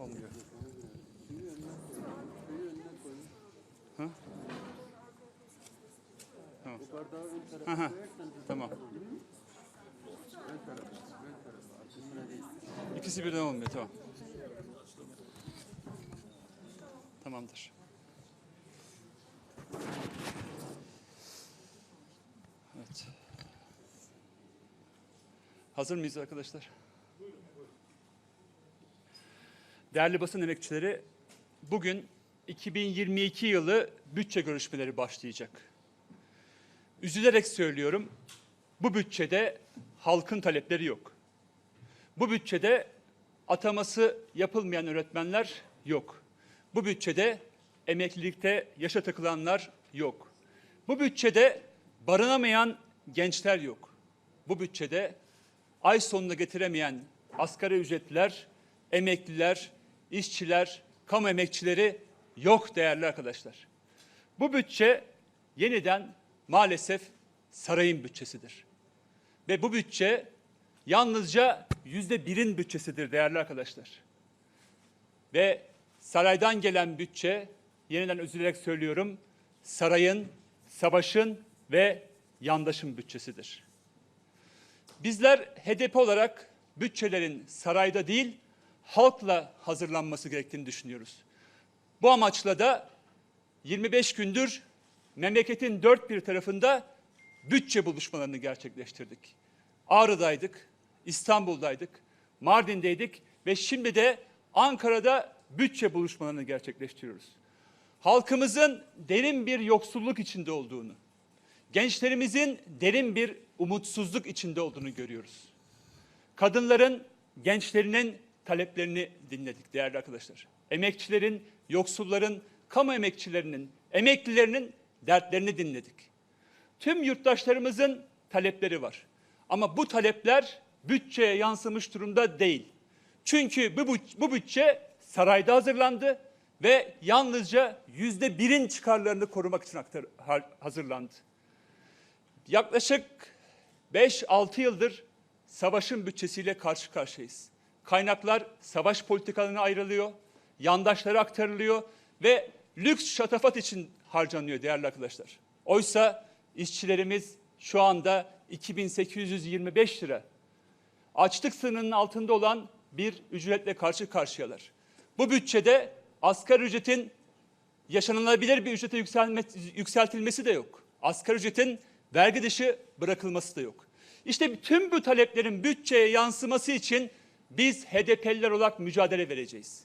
Olmuyor. Ha? Tamam. Tamam. İkisi birden olmuyor. Tamam. Tamamdır. Evet. Hazır mıyız arkadaşlar? Değerli basın emekçileri, bugün 2022 yılı bütçe görüşmeleri başlayacak. Üzülerek söylüyorum, bu bütçede halkın talepleri yok. Bu bütçede ataması yapılmayan öğretmenler yok. Bu bütçede emeklilikte yaşa takılanlar yok. Bu bütçede barınamayan gençler yok. Bu bütçede ay sonuna getiremeyen asgari ücretliler, emekliler, işçiler, kamu emekçileri yok değerli arkadaşlar. Bu bütçe yeniden maalesef sarayın bütçesidir. Ve bu bütçe yalnızca yüzde birin bütçesidir değerli arkadaşlar. Ve saraydan gelen bütçe, yeniden üzülerek söylüyorum, sarayın, savaşın ve yandaşın bütçesidir. Bizler HDP olarak bütçelerin sarayda değil, halkla hazırlanması gerektiğini düşünüyoruz. Bu amaçla da 25 gündür memleketin dört bir tarafında bütçe buluşmalarını gerçekleştirdik. Ağrı'daydık, İstanbul'daydık, Mardin'deydik ve şimdi de Ankara'da bütçe buluşmalarını gerçekleştiriyoruz. Halkımızın derin bir yoksulluk içinde olduğunu, gençlerimizin derin bir umutsuzluk içinde olduğunu görüyoruz. Kadınların, gençlerinin taleplerini dinledik değerli arkadaşlar. Emekçilerin, yoksulların, kamu emekçilerinin, emeklilerinin dertlerini dinledik. Tüm yurttaşlarımızın talepleri var. Ama bu talepler bütçeye yansımış durumda değil. Çünkü bu, bu bütçe sarayda hazırlandı ve yalnızca yüzde birin çıkarlarını korumak için aktar, ha- hazırlandı. Yaklaşık 5-6 yıldır savaşın bütçesiyle karşı karşıyayız. Kaynaklar savaş politikalarına ayrılıyor, yandaşlara aktarılıyor ve lüks şatafat için harcanıyor değerli arkadaşlar. Oysa işçilerimiz şu anda 2825 lira açlık sınırının altında olan bir ücretle karşı karşıyalar. Bu bütçede asgari ücretin yaşanılabilir bir ücrete yükseltilmesi de yok. Asgari ücretin vergi dışı bırakılması da yok. İşte tüm bu taleplerin bütçeye yansıması için biz HDP'liler olarak mücadele vereceğiz.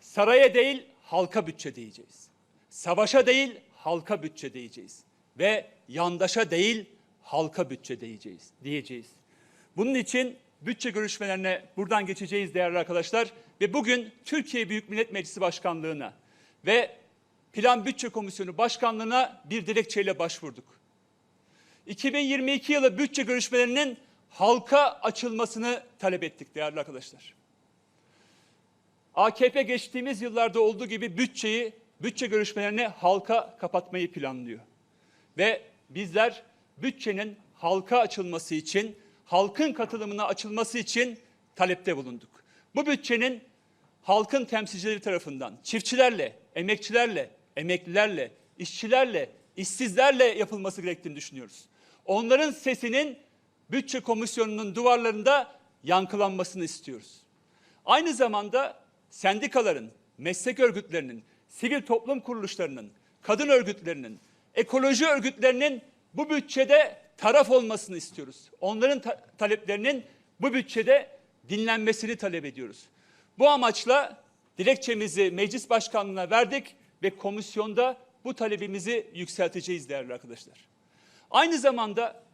Saraya değil halka bütçe diyeceğiz. Savaşa değil halka bütçe diyeceğiz. Ve yandaşa değil halka bütçe diyeceğiz. diyeceğiz. Bunun için bütçe görüşmelerine buradan geçeceğiz değerli arkadaşlar. Ve bugün Türkiye Büyük Millet Meclisi Başkanlığı'na ve Plan Bütçe Komisyonu Başkanlığı'na bir dilekçeyle başvurduk. 2022 yılı bütçe görüşmelerinin halka açılmasını talep ettik değerli arkadaşlar. AKP geçtiğimiz yıllarda olduğu gibi bütçeyi, bütçe görüşmelerini halka kapatmayı planlıyor. Ve bizler bütçenin halka açılması için, halkın katılımına açılması için talepte bulunduk. Bu bütçenin halkın temsilcileri tarafından çiftçilerle, emekçilerle, emeklilerle, işçilerle, işsizlerle yapılması gerektiğini düşünüyoruz. Onların sesinin bütçe komisyonunun duvarlarında yankılanmasını istiyoruz. Aynı zamanda sendikaların, meslek örgütlerinin, sivil toplum kuruluşlarının, kadın örgütlerinin, ekoloji örgütlerinin bu bütçede taraf olmasını istiyoruz. Onların ta- taleplerinin bu bütçede dinlenmesini talep ediyoruz. Bu amaçla dilekçemizi meclis başkanlığına verdik ve komisyonda bu talebimizi yükselteceğiz değerli arkadaşlar. Aynı zamanda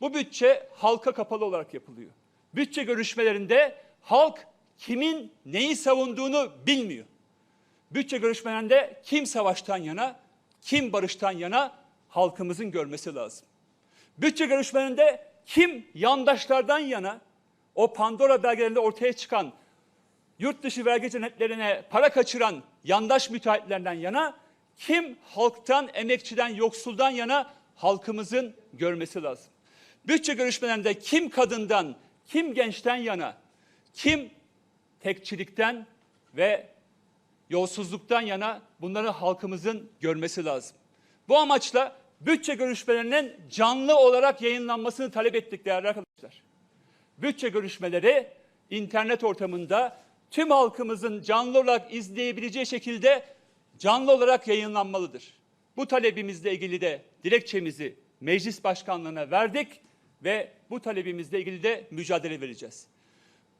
bu bütçe halka kapalı olarak yapılıyor. Bütçe görüşmelerinde halk kimin neyi savunduğunu bilmiyor. Bütçe görüşmelerinde kim savaştan yana, kim barıştan yana halkımızın görmesi lazım. Bütçe görüşmelerinde kim yandaşlardan yana, o Pandora belgelerinde ortaya çıkan yurt dışı vergi cennetlerine para kaçıran yandaş müteahhitlerden yana, kim halktan, emekçiden, yoksuldan yana halkımızın görmesi lazım. Bütçe görüşmelerinde kim kadından, kim gençten yana, kim tekçilikten ve yolsuzluktan yana bunları halkımızın görmesi lazım. Bu amaçla bütçe görüşmelerinin canlı olarak yayınlanmasını talep ettik değerli arkadaşlar. Bütçe görüşmeleri internet ortamında tüm halkımızın canlı olarak izleyebileceği şekilde canlı olarak yayınlanmalıdır. Bu talebimizle ilgili de dilekçemizi meclis başkanlığına verdik ve bu talebimizle ilgili de mücadele vereceğiz.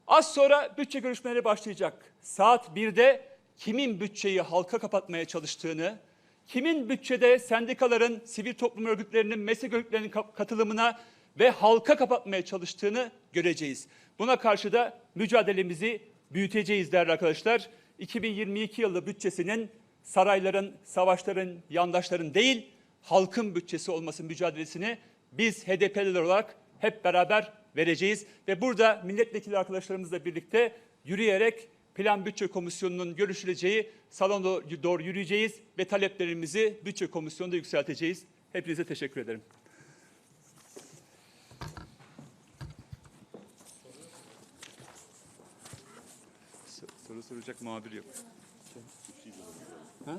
Az sonra bütçe görüşmeleri başlayacak. Saat 1'de kimin bütçeyi halka kapatmaya çalıştığını, kimin bütçede sendikaların, sivil toplum örgütlerinin, meslek örgütlerinin ka- katılımına ve halka kapatmaya çalıştığını göreceğiz. Buna karşı da mücadelemizi büyüteceğiz değerli arkadaşlar. 2022 yılı bütçesinin sarayların, savaşların, yandaşların değil, halkın bütçesi olması mücadelesini biz HDP'liler olarak hep beraber vereceğiz. Ve burada milletvekili arkadaşlarımızla birlikte yürüyerek Plan Bütçe Komisyonu'nun görüşüleceği salona doğru yürüyeceğiz ve taleplerimizi Bütçe Komisyonu'nda yükselteceğiz. Hepinize teşekkür ederim. Soru soracak muhabir yok. Ha?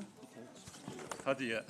Hadi ya.